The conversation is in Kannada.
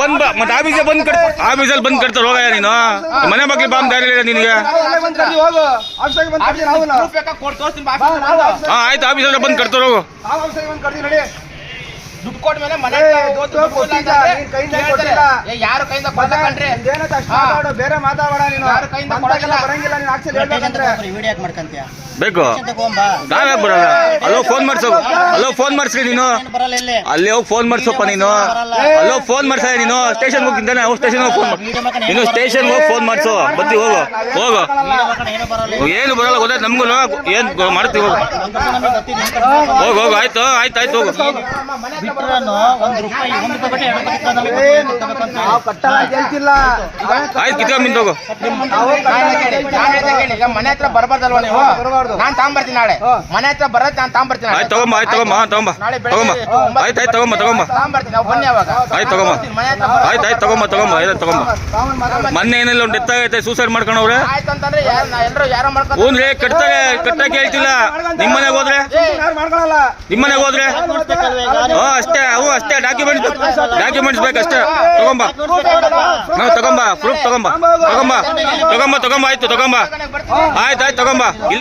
ಬಂದ್ ಬಾ ಮತ್ತೆ ಆಫೀಸ್ ಬಂದ್ ಕಟ್ ಆಫೀಸಲ್ಲಿ ಬಂದ್ ಕಟ್ತಾರೆ ಹೋಗಯ್ಯ ನೀನು. ಮನೆ ಬಾಗ್ಲಿ ಬಾಂಬ್ ದಾರಿ ಇಲ್ಲ ನಿನಗೆ. ಹೋಗು ಹಾ ಆಯ್ತು ಆಫೀಸಲ್ಲಿ ಬಂದ್ ಕಟ್ತಾರೆ ಹೋಗು. ದುಡ್ಡು ಕೊಟ್ಟ ಮೇಲೆ ಮನೆ ಮಾತಾಡು ಬೇರೆ ನೀನು ಯಾರು ಕೈಯಿಂದ ಬರಂಗಿಲ್ಲ ನೀನು ಆಕ್ಚುಲಿ ಹೇಳ್ಬೇಕಂದ್ರೆ ವಿಡಿಯೋ ಮಾಡ್ಕಂತೀಯ ಬೇಕು ಬರಲ್ಲ ಅಲ್ಲೋ ಫೋನ್ ಮಾಡ್ಸೋ ಅಲ್ಲೋ ಫೋನ್ ಮಾಡ್ಸ್ರಿ ನೀನು ಅಲ್ಲಿ ಹೋಗಿ ಫೋನ್ ಮಾಡ್ಸಪ್ಪ ನೀನು ಅಲ್ಲೋ ಫೋನ್ ಮಾಡ್ಸ ನೀನು ಸ್ಟೇಷನ್ ಹೋಗಿದ್ದಾನೆ ಅವ್ರು ಸ್ಟೇಷನ್ ಹೋಗಿ ಫೋನ್ ನೀನು ಸ್ಟೇಷನ್ ಹೋಗಿ ಫೋನ್ ಮಾಡ್ಸು ಬತ್ತಿ ಹೋಗು ಹೋಗು ಏನು ಬರಲ್ಲ ಗೊತ್ತಾಯ್ತು ನಮಗೂ ಏನು ಗೊ- ಮಾಡ್ತೀವಿ ಹೋಗು. ಹೋಗು ಹೋಗು ಆಯ್ತು ಆಯ್ತು ಆಯ್ತು ಹೋಗು ಹೇಳ್ತಿಲ್ಲ. ಆಯ್ತು. ಕಿತ್ಕೊಂಡ್ ಹೋಗು. ಈಗ ಮನೆ ಹತ್ರ ಬರಬಾರ್ದಲ್ವಾ ನೀವು. ನಾನ್ ತಗೊಂಬರ್ತೀನಿ ನಾಳೆ. ಮನೆ ಹತ್ರ ಬರತ್ತೆ ನಾನು ತಗೊಂಬರ್ತೀನಿ. ಆಯ್ತು ತಗೊಂಬ ಆಯ್ತು ತಗೊಂಬ ತಗೊಂಬ. ಆಯ್ತು ಆಯ್ತು ತಗೊಂಬ ತಗೊಂಬ. ತಗೊಂಬರ್ತೀನಿ ನಾವು ಬನ್ನಿ ಅವಾಗ. ಆಯ್ತು ತಗೊಂಬ. ಮನೆ ಹತ್ರ ಬರಲ್ಲ. ಆಯ್ತು ಆಯ್ತು ತಗೊಂಬ ತಗೊಂಬ ಆಯ್ತು ತಗೊಂಬ. ಸಾಮಾನ್ ಮಾತಾಡು. ಮೊನ್ನೆ ಏನೆಲ್ಲ ಒಂದು ಡೆತ್ ಆಗೈತೆ ಸೂಸೈಡ್ ಮಾಡ್ಕೊಂಡವ್ರೆ. ಆಯ್ತು ಅಂತಂದ್ರೆ ಯಾರು ಎಲ್ಲರೂ ಯಾರೋ ಮಾಡ್ಕೊಂಡು ಹ್ಞೂನ್ರಿ ಕಟ್ತಾರೆ ಕಟ್ಟಕ್ಕೆ ಹೇಳ್ತಿಲ್ಲ. ನಿಮ್ಮ ಮನೆಗೆ ಹೋದ್ರೆ ಮಾಡ್ಕೊಳಲ್ಲ. ನಿಮ್ಮನೆಗೆ ಹೋದ್ರೆ? ಅಷ್ಟೇ ಅವು ಅಷ್ಟೇ ಡಾಕ್ಯುಮೆಂಟ್ಸ್ ಡಾಕ್ಯುಮೆಂಟ್ಸ್ ಬೇಕಷ್ಟೇ. ತಗೊಂಬ. ನಾವು ತಗೊಂಬ ಪ್ರೂಫ್ ತಗೊಂಬ. ತಗೊಂಬ ತಗೊಂಬ ತಗೊಂಬ ಆಯ್ತು ತಗೊಂಬ. ಆಯ್ತು ಆಯ್ತು ತಗೊಂಬ.